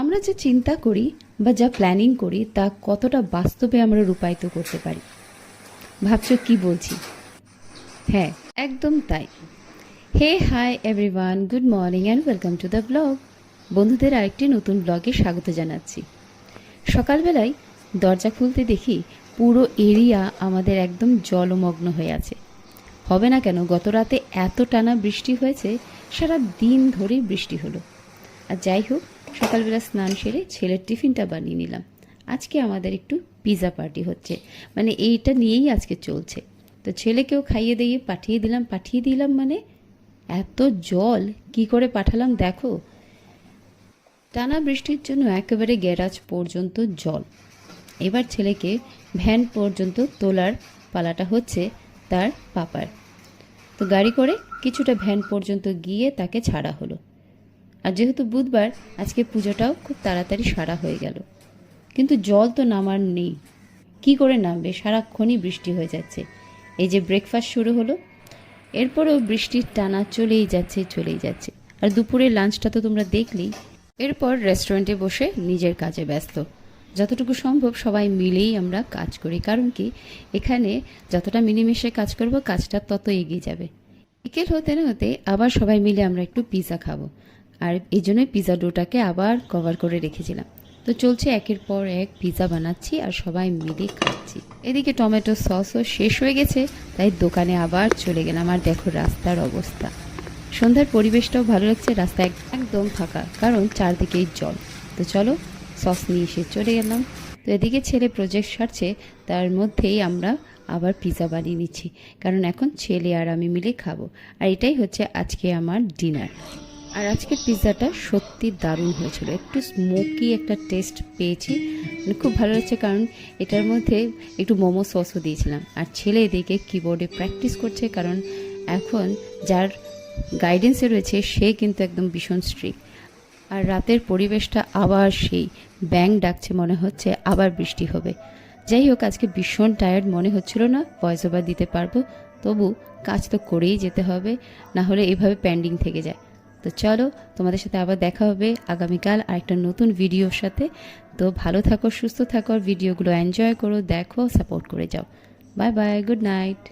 আমরা যে চিন্তা করি বা যা প্ল্যানিং করি তা কতটা বাস্তবে আমরা রূপায়িত করতে পারি? ভাবছ কি বলছি? হ্যাঁ একদম তাই। Hey hi everyone good morning and welcome to the blog বন্ধুদের আরেকটি নতুন ব্লগে স্বাগত জানাচ্ছি। সকালবেলায় দরজা খুলতে দেখি পুরো এরিয়া আমাদের একদম জলমগ্ন হয়ে আছে। হবে না কেন, গত রাতে এত টানা বৃষ্টি হয়েছে, সারা দিন ধরেই বৃষ্টি হলো। আর যাই হোক সকালবেলা স্নান সেরে ছেলের টিফিনটা বানিয়ে নিলাম। আজকে আমাদের একটু পিৎজা পার্টি হচ্ছে। মানে এইটা নিয়েই আজকে চলছে। তো ছেলেকেও খাইয়ে দিয়ে পাঠিয়ে দিলাম পাঠিয়ে দিলাম মানে এত জল, কি করে পাঠালাম দেখো? টানা বৃষ্টির জন্য একেবারে গ্যারাজ পর্যন্ত জল। এবার ছেলেকে ভ্যান পর্যন্ত তোলার পালাটা হচ্ছে তার পাপার। তো গাড়ি করে কিছুটা ভ্যান পর্যন্ত গিয়ে তাকে ছাড়া হলো। আর যেহেতু বুধবার, আজকে পুজোটাও খুব তাড়াতাড়ি সারা হয়ে গেল। কিন্তু জল তো নামার নেই। কি করে নামবে? সারাক্ষণই বৃষ্টি হয়ে যাচ্ছে। এই যে ব্রেকফাস্ট শুরু হলো, এরপরেও বৃষ্টির টানা চলেই যাচ্ছে চলেই যাচ্ছে। আর দুপুরের লাঞ্চটা তো তোমরা দেখলেই। এরপর রেস্টুরেন্টে বসে নিজের কাজে ব্যস্ত। যতটুকু সম্ভব সবাই মিলেই আমরা কাজ করি, কারণ কি? এখানে যতটা মিলেমিশে কাজ করব, কাজটা তত এগিয়ে যাবে। বিকেল হতে না হতে আবার সবাই মিলে আমরা একটু পিৎজা খাব। আর এই জন্যই পিৎজা ডোটাকে আবার কভার করে রেখেছিলাম। তো চলছে একের পর এক পিৎজা বানাচ্ছি আর সবাই মিলে খাচ্ছি। এদিকে টমেটো সসও শেষ হয়ে গেছে, তাই দোকানে আবার চলে গেলাম। আর দেখো রাস্তার অবস্থা। সন্ধ্যার পরিবেশটাও ভালো লাগছে, রাস্তা একদম ফাঁকা, কারণ চারদিকেই জল। তো চলো সস নিয়ে এসে চলে গেলাম। তো এদিকে ছেলে প্রজেক্ট সারছে, তার মধ্যেই আমরা আবার পিৎজা বানিয়ে নিচ্ছি। কারণ এখন ছেলে আর আমি মিলে খাব। আর এটাই হচ্ছে আজকে আমার ডিনার আর আজকের পিৎজাটা সত্যি দারুণ হয়েছিল। একটু স্মোকি একটা টেস্ট পেয়েছি। মানে খুব ভালো লাগছে কারণ এটার মধ্যে একটু মোমো সসও দিয়েছিলাম। আর ছেলে এদিকে কিবোর্ডে প্র্যাকটিস করছে কারণ এখন যার গাইডেন্সে রয়েছে, সে কিন্তু একদম ভীষণ স্ট্রিক্ট আর রাতের পরিবেশটা আবার সেই ব্যাং ডাকছে মনে হচ্ছে, আবার বৃষ্টি হবে। যাই হোক, আজকে ভীষণ টায়ার্ড মনে হচ্ছিল না ভয়েস ওভার দিতে পারব। তবু কাজ তো করেই যেতে হবে, না হলে এভাবে প্যান্ডিং থেকে যায়। তো চলো, তোমাদের সাথে আবার দেখা হবে আগামীকাল আরেকটা নতুন ভিডিওর সাথে। তো ভালো থাকো, সুস্থ থাকো ভিডিওগুলো এনজয় করো, দেখো সাপোর্ট করে যাও। Bye bye good night